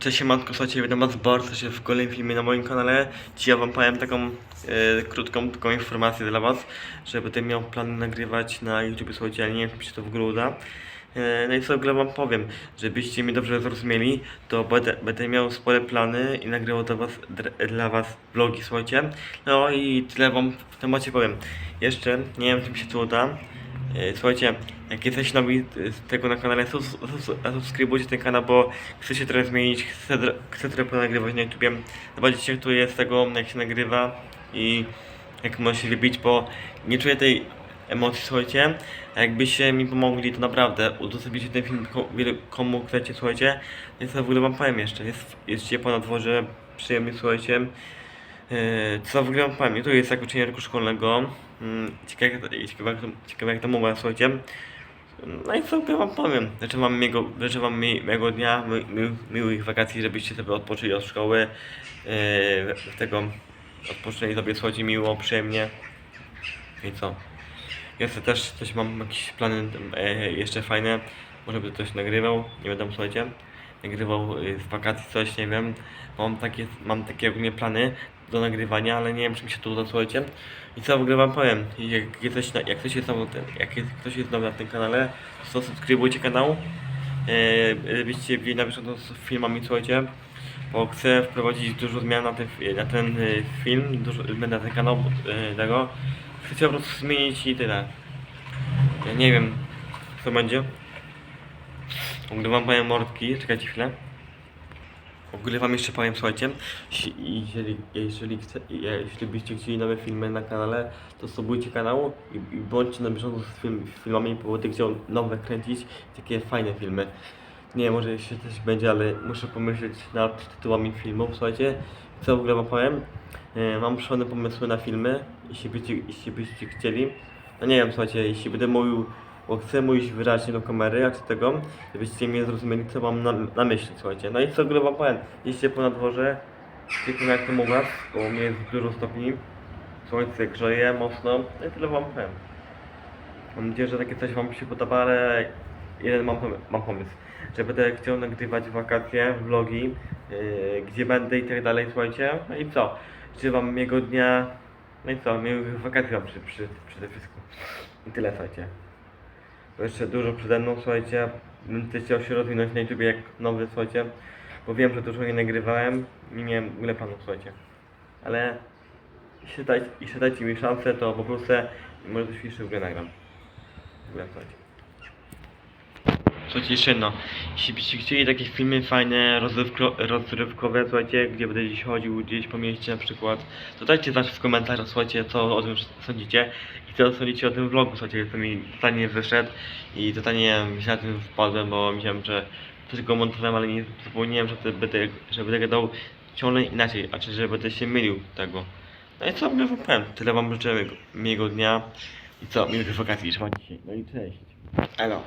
Cześć siemanko, słuchajcie, witam was bardzo się w kolejnym filmie na moim kanale. Dzisiaj wam powiem taką e, krótką taką informację dla was, że będę miał plan nagrywać na YouTube, słuchajcie, ale nie wiem, czy się to w ogóle uda. E, no i co w wam powiem, żebyście mnie dobrze zrozumieli, to będę, będę miał spore plany i nagrywał dla was, dla was vlogi, słuchajcie. No i tyle wam w temacie powiem. Jeszcze nie wiem, czy mi się to uda. E, Słuchajcie, jak jesteście nowi e, z tego na kanale, subskrybujcie ten kanał, bo chcę się teraz zmienić, chcę, chcę trochę nagrywać na YouTubie. Zobaczycie, tu jest tego, jak się nagrywa i jak może się wybić, bo nie czuję tej emocji, słuchajcie. A jakbyście mi pomogli, to naprawdę udostępnicie ten film komu chcecie, słuchajcie. Więc ja w ogóle wam powiem jeszcze, jest, jest ciepło na dworze, przyjemnie, słuchajcie. Yy, Co w ogóle wam powiem, tu jest zakończenie roku szkolnego. Mm, Ciekawe, to- ciekawe, jak to- ciekawe jak to mówię, słuchajcie. No i co ogóle wam powiem. Życzę wam miłego, życzę wam mi, miłego dnia, mi, mi, miłych wakacji, żebyście sobie odpoczęli od szkoły. Yy, tego odpoczęli sobie, słuchajcie, miło, przyjemnie. I co? Jeszcze też coś mam jakieś plany e, jeszcze fajne. Może by coś nagrywał, nie wiadomo słuchajcie. Nagrywał e, z wakacji coś, nie wiem. Mam takie, mam takie ogólnie plany do nagrywania, ale nie wiem czy mi się to uda, słuchajcie. I co w ogóle wam powiem, jak, jesteś jak ktoś jest nowy, jak ktoś jest nowy na tym kanale, to subskrybujcie kanał. E, żebyście byli na bieżąco z filmami, słuchajcie. Bo chcę wprowadzić dużo zmian na ten, fi- na ten film, dużo na ten kanał tego. Chcę po prostu zmienić i tyle. Ja nie wiem, co będzie. W ogóle wam powiem mordki, czekajcie chwilę. W ogóle wam jeszcze powiem, słuchajcie, jeżeli, jeżeli, chce, jeśli byście chcieli nowe filmy na kanale, to subujcie kanał i, i bądźcie na bieżąco z film, filmami, bo będę chciał nowe kręcić, takie fajne filmy. Nie może jeszcze coś będzie, ale muszę pomyśleć nad tytułami filmów, słuchajcie. Co w ogóle wam powiem? E, Mam szalone pomysły na filmy, jeśli byście, jeśli byście chcieli. No nie wiem, słuchajcie, jeśli będę mówił, bo chcę mówić wyraźnie do kamery, jak z tego, żebyście mnie zrozumieli, co mam na, na myśli, słuchajcie. No i co ogóle wam powiem? Jest ciepło na dworze, ciepło jak to was, bo mnie jest dużo stopni. Słońce grzeje mocno, no i tyle wam powiem. Mam nadzieję, że takie coś wam się podoba, ale jeden mam, mam pomysł, że będę chciał nagrywać wakacje, vlogi, yy, gdzie będę i tak dalej, słuchajcie. No i co? Życzę wam miłego dnia, no i co, miłych wakacji wam przy, przy, przede wszystkim. I tyle, słuchajcie. Jeszcze dużo przede mną, słuchajcie. Będę chciał się rozwinąć na YouTube jak nowy, słuchajcie. Bo wiem, że dużo nie nagrywałem, nie miałem w ogóle planów, słuchajcie. Ale jeśli dajcie, mi szansę, to po prostu i może coś jeszcze w ogóle nagram. W ogóle, słuchajcie. Słuchajcie, jeszcze jedno. Jeśli byście chcieli takie filmy fajne, rozrywko, rozrywkowe, słuchajcie, gdzie będę gdzieś chodził, gdzieś po mieście na przykład, to dajcie znać w komentarzach, słuchajcie, co o tym sądzicie i co sądzicie o tym vlogu, słuchajcie, to mi totalnie wyszedł i totalnie się na tym wpadłem, bo myślałem, że go montowałem, ale nie zapomniałem, że to będę, że będę gadał ciągle inaczej, a czy że będę się mylił tego. No i co, wam powiem, tyle wam życzę miłego dnia i co, miłych wakacji, trzymajcie się, no i cześć. Elo.